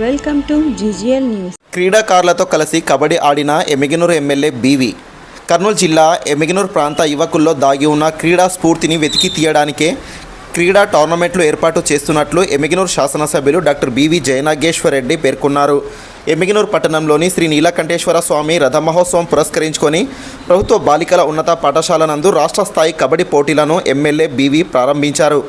Welcome to GGL news. క్రీడాకారులతో కలిసి కబడ్డీ ఆడిన Yemmiganur MLA BV. Kurnool జిల్లా ఎమిగినూరు ప్రాంత యువకుల్లో దాగి ఉన్న క్రీడా స్ఫూర్తిని వెతికి తీయడానికే క్రీడా టోర్నమెంట్లు ఏర్పాటు చేస్తున్నట్లు ఎమిగినూరు శాసనసభ్యులు డాక్టర్ బీవీ జయనాగేశ్వర్ రెడ్డి పేర్కొన్నారు. ఎమిగనూరు పట్టణంలోని శ్రీ నీలకంఠేశ్వర స్వామి రథమహోత్సవం పురస్కరించుకొని ప్రభుత్వ బాలికల ఉన్నత పాఠశాల నందు రాష్ట్ర స్థాయి కబడ్డీ పోటీలను ఎమ్మెల్యే బీవీ ప్రారంభించారు.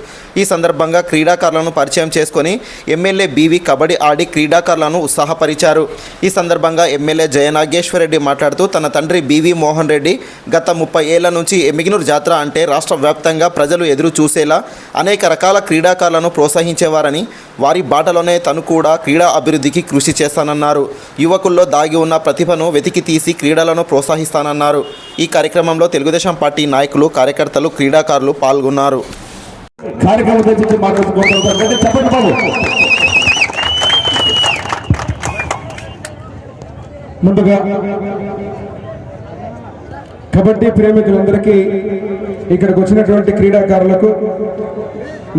ఈ సందర్భంగా క్రీడాకారులను పరిచయం చేసుకొని ఎమ్మెల్యే బీవీ కబడ్డీ ఆడి క్రీడాకారులను ఉత్సాహపరిచారు. ఈ సందర్భంగా ఎమ్మెల్యే జయనాగేశ్వరరెడ్డి మాట్లాడుతూ తన తండ్రి బీవీ మోహన్ రెడ్డి గత ముప్పై ఏళ్ళ నుంచి ఎమిగినూరు జాతర అంటే రాష్ట్ర వ్యాప్తంగా ప్రజలు ఎదురు చూసేలా అనేక రకాల క్రీడాకారులను ప్రోత్సహించేవారని వారి బాటలోనే తను కూడా క్రీడా అభివృద్ధికి కృషి చేస్తానన్నారు. యువకుల్లో దాగి ఉన్న ప్రతిభను వెతికి తీసి క్రీడలను ప్రోత్సహిస్తానన్నారు. ఈ కార్యక్రమంలో తెలుగుదేశం పార్టీ నాయకులు కార్యకర్తలు క్రీడాకారులు పాల్గొన్నారు. కార్యక్రమం తెచ్చి మాట్లాడుకుంటారు చెప్పండి బాబు. ముందుగా కబడ్డీ ప్రేమికులందరికీ ఇక్కడికి వచ్చినటువంటి క్రీడాకారులకు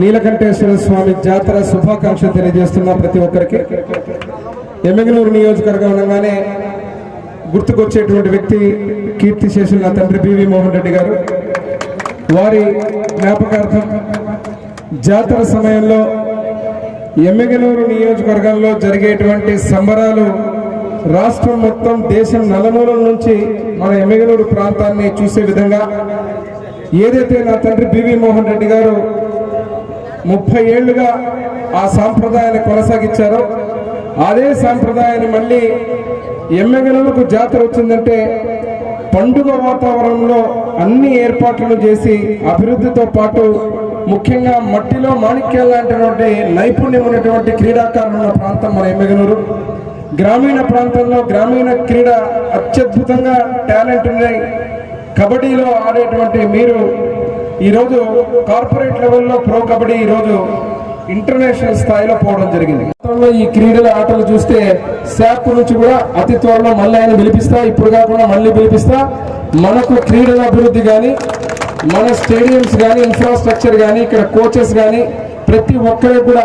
నీలకంఠేశ్వర స్వామి జాతర శుభాకాంక్షలు తెలియజేస్తున్న ప్రతి ఒక్కరికి. ఎమ్మెగనూరు నియోజకవర్గం అనగానే గుర్తుకొచ్చేటువంటి వ్యక్తి కీర్తి చేసిన తండ్రి బివి మోహన్ రెడ్డి గారు. వారి జ్ఞాపకార్థం జాతర సమయంలో ఎమ్మెగనూరు నియోజకవర్గంలో జరిగేటువంటి సంబరాలు రాష్ట్రం మొత్తం దేశం నలుమూలం నుంచి మన ఎమ్మెగనూరు ప్రాంతాన్ని చూసే విధంగా ఏదైతే నా తండ్రి బివి మోహన్ రెడ్డి గారు ముప్పై ఏళ్ళుగా ఆ సాంప్రదాయాన్ని కొనసాగించారో అదే సాంప్రదాయాన్ని మళ్ళీ ఎమ్మెగనూరుకు జాతర వచ్చిందంటే పండుగ వాతావరణంలో అన్ని ఏర్పాట్లను చేసి అభివృద్ధితో పాటు ముఖ్యంగా మట్టిలో మాణిక్యాలు లాంటిటువంటి నైపుణ్యం ఉన్నటువంటి క్రీడాకారులు ఉన్న ప్రాంతం మన ఎమ్మెగనూరు. గ్రామీణ ప్రాంతంలో గ్రామీణ క్రీడ అత్యద్భుతంగా టాలెంట్ ఉన్నాయి. కబడ్డీలో ఆడేటువంటి మీరు ఈరోజు కార్పొరేట్ లెవెల్లో ప్రో కబడ్డీ ఈరోజు ఇంటర్నేషనల్ స్థాయిలో పోవడం జరిగింది. గతంలో ఈ క్రీడల ఆటలు చూస్తే శాప్ నుంచి కూడా అతి త్వరలో మళ్ళీ ఆయన పిలిపిస్తా ఇప్పుడు కాకుండా మళ్ళీ పిలిపిస్తా. మనకు క్రీడల అభివృద్ధి కానీ మన స్టేడియంస్ కానీ ఇన్ఫ్రాస్ట్రక్చర్ కానీ ఇక్కడ కోచెస్ కానీ ప్రతి ఒక్కరికి కూడా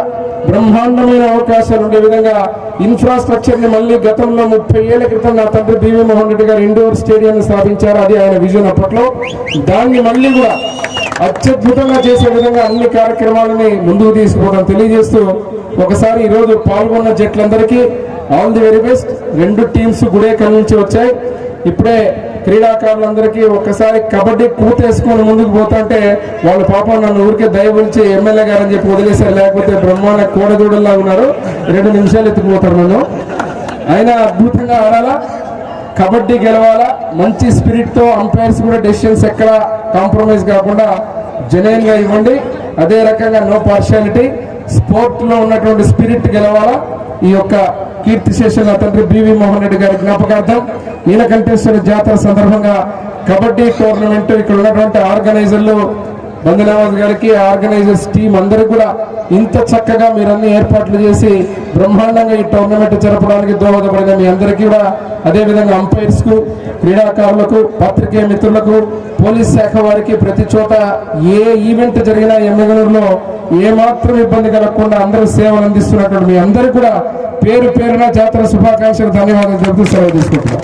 బ్రహ్మాండమైన అవకాశాలు ఉండే విధంగా ఇన్ఫ్రాస్ట్రక్చర్ని మళ్ళీ గతంలో ముప్పై ఏళ్ళ క్రితం నా తండ్రి బీవీ మోహన్ రెడ్డి గారు ఇండోర్ స్టేడియం స్థాపించారు. అది ఆయన విజన్ అప్పట్లో. దాన్ని మళ్ళీ కూడా అత్యద్భుతంగా చేసే విధంగా అన్ని కార్యక్రమాలని ముందుకు తీసుకోవడం తెలియజేస్తూ ఒకసారి ఈరోజు పాల్గొన్న జట్లందరికీ ఆల్ ది వెరీ బెస్ట్. రెండు టీమ్స్ గుడేకల్ నుంచి వచ్చాయి. ఇప్పుడే క్రీడాకారులందరికీ ఒక్కసారి కబడ్డీ కూతేసుకొని ముందుకు పోతుంటే వాళ్ళ పాపం నన్ను ఊరికే దయవులిచి ఎమ్మెల్యే గారు అని చెప్పి వదిలేశారు. లేకపోతే బ్రహ్మాండ కోడదూడల్లా ఉన్నారు. రెండు నిమిషాలు ఎత్తుకుపోతారు నన్ను. అయినా అద్భుతంగా ఆడాలా? కబడ్డీ గెలవాలా? మంచి స్పిరిట్తో అంపైర్స్ కూడా డెసిషన్స్ ఎక్కడ కాంప్రమైజ్ కాకుండా జెన్యున్ ఇవ్వండి. అదే రకంగా నో పార్షియాలిటీ స్పోర్ట్లో ఉన్నటువంటి స్పిరిట్ గెలవాలా? ఈ యొక్క కీర్తి శేషుల తండ్రి బివి మోహన్ రెడ్డి గారి జ్ఞాపకార్థం నీలకంఠేశ్వర జాతర సందర్భంగా కబడ్డీ టోర్నమెంట్ ఇక్కడ ఉన్నటువంటి ఆర్గనైజర్లు బందనావాజ్ గారికి ఆర్గనైజర్స్ టీం అందరికి కూడా ఇంత చక్కగా మీరు అన్ని ఏర్పాట్లు చేసి బ్రహ్మాండంగా ఈ టోర్నమెంట్ జరపడానికి దోహదపడిన మీ అందరికీ కూడా అదేవిధంగా అంపైర్స్కు క్రీడాకారులకు పత్రికే మిత్రులకు పోలీస్ శాఖ వారికి ప్రతి చోట ఏ ఈవెంట్ జరిగినా ఎమ్మెగనూరులో ఏమాత్రం ఇబ్బంది కలగకుండా అందరూ సేవలు అందిస్తున్నటువంటి మీ అందరికీ కూడా పేరు పేరున జాతర శుభాకాంక్షలు ధన్యవాదాలు చెబుతూ సెలవు తీసుకుంటున్నాం.